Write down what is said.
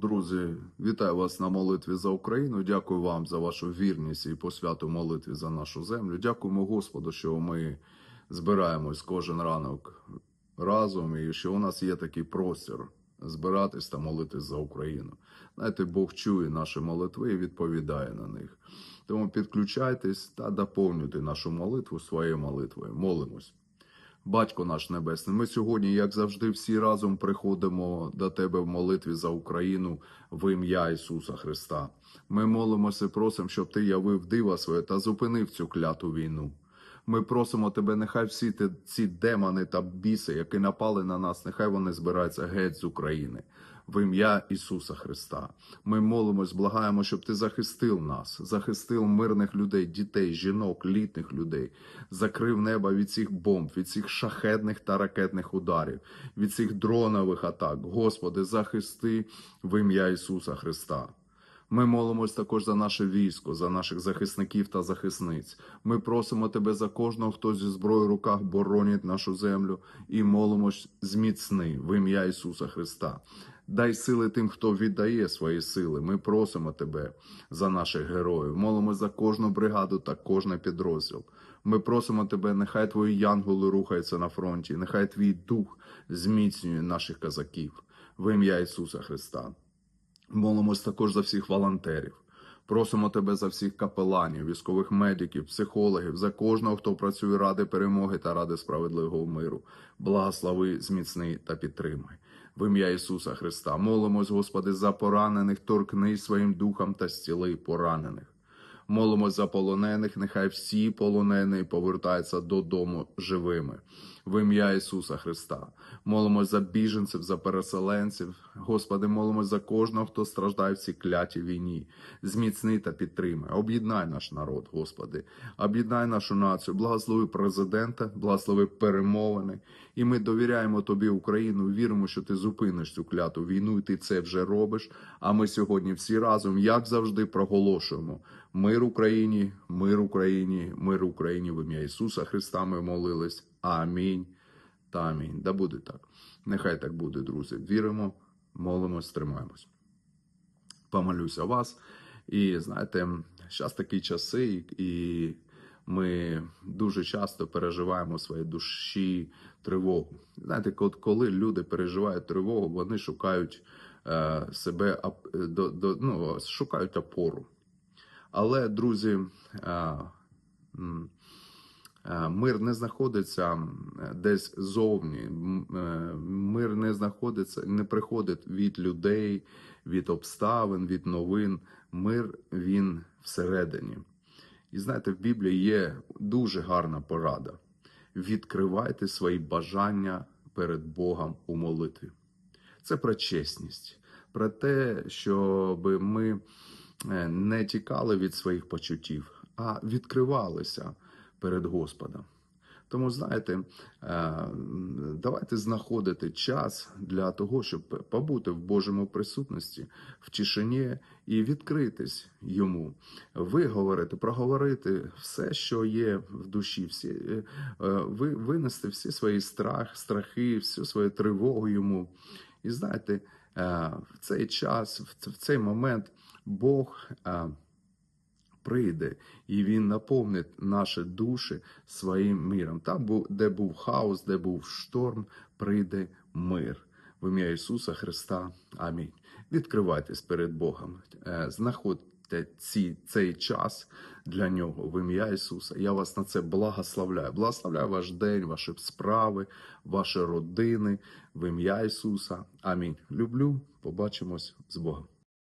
Друзі, вітаю вас на молитві за Україну. Дякую вам за вашу вірність і посвяту молитві за нашу землю. Дякуємо Господу, що ми збираємось кожен ранок разом, і що у нас є такий простір збиратись та молитись за Україну. Знаєте, Бог чує наші молитви і відповідає на них. Тому підключайтесь та доповнюйте нашу молитву своєю молитвою. Молимось. Батько наш Небесний, ми сьогодні, як завжди, всі разом приходимо до Тебе в молитві за Україну в ім'я Ісуса Христа. Ми молимося просимо, щоб Ти явив дива своє та зупинив цю кляту війну. Ми просимо Тебе, нехай всі ці демони та біси, які напали на нас, нехай вони збираються геть з України. В ім'я Ісуса Христа. Ми молимось, благаємо, щоб Ти захистив нас, захистив мирних людей, дітей, жінок, літніх людей, закрив небо від цих бомб, від цих шахетних та ракетних ударів, від цих дронових атак. Господи, захисти в ім'я Ісуса Христа. Ми молимось також за наше військо, за наших захисників та захисниць. Ми просимо тебе за кожного, хто зі зброєю в руках боронить нашу землю, і молимось зміцни в ім'я Ісуса Христа. Дай сили тим, хто віддає свої сили. Ми просимо тебе за наших героїв. Молимось за кожну бригаду та кожний підрозділ. Ми просимо тебе, нехай твої янголи рухаються на фронті, нехай твій дух зміцнює наших казаків в ім'я Ісуса Христа. Молимось також за всіх волонтерів. Просимо тебе за всіх капеланів, військових медиків, психологів, за кожного, хто працює ради перемоги та ради справедливого миру. Благослови, зміцни та підтримай. В ім'я Ісуса Христа. Молимось, Господи, за поранених, торкни своїм духом та зціли поранених. Молимось за полонених, нехай всі полонені повертаються додому живими. В ім'я Ісуса Христа. Молимось за біженців, за переселенців. Господи, молимось за кожного, хто страждає в цій клятій війні. Зміцни та підтримай. Об'єднай наш народ, Господи. Об'єднай нашу націю. Благослови президента, благослови перемовини. І ми довіряємо Тобі, Україну, віримо, що ти зупиниш цю кляту війну, і ти це вже робиш. А ми сьогодні всі разом, як завжди, проголошуємо. Мир Україні, мир Україні, мир Україні в ім'я Ісуса Христа. Ми молились. Амінь та амінь. Да буде так. Нехай так буде, друзі. Віримо, молимось, тримаємось. Помолюся вас. І знаєте, зараз такі часи, і ми дуже часто переживаємо в своїй душі тривогу. Знаєте, коли люди переживають тривогу, вони шукають е, себе до, до, ну, шукають опору. Але, друзі, е, е, мир не знаходиться десь зовні. Е, Мир не знаходиться, не приходить від людей, від обставин, від новин. Мир він всередині. І знаєте, в Біблії є дуже гарна порада. Відкривайте свої бажання перед Богом у молитві. Це про чесність, про те, щоб ми не тікали від своїх почуттів, а відкривалися перед Господом. Тому, знаєте, е, давайте знаходити час для того, щоб побути в Божому присутності, в тишині і відкритись йому, виговорити, проговорити все, що є в душі, всі, е, е, ви, винести всі свої страх, страхи, всю свою тривогу йому. І знаєте, е, в цей час, в цей момент Бог. прийде і він наповнить наші душі своїм миром. Там, де був хаос, де був шторм, прийде мир. В ім'я Ісуса Христа. Амінь. Відкривайтесь перед Богом, Е, знаходьте ці, цей час для нього в ім'я Ісуса. Я вас на це благословляю. Благословляю ваш день, ваші справи, ваші родини в ім'я Ісуса. Амінь. Люблю. Побачимось з Богом.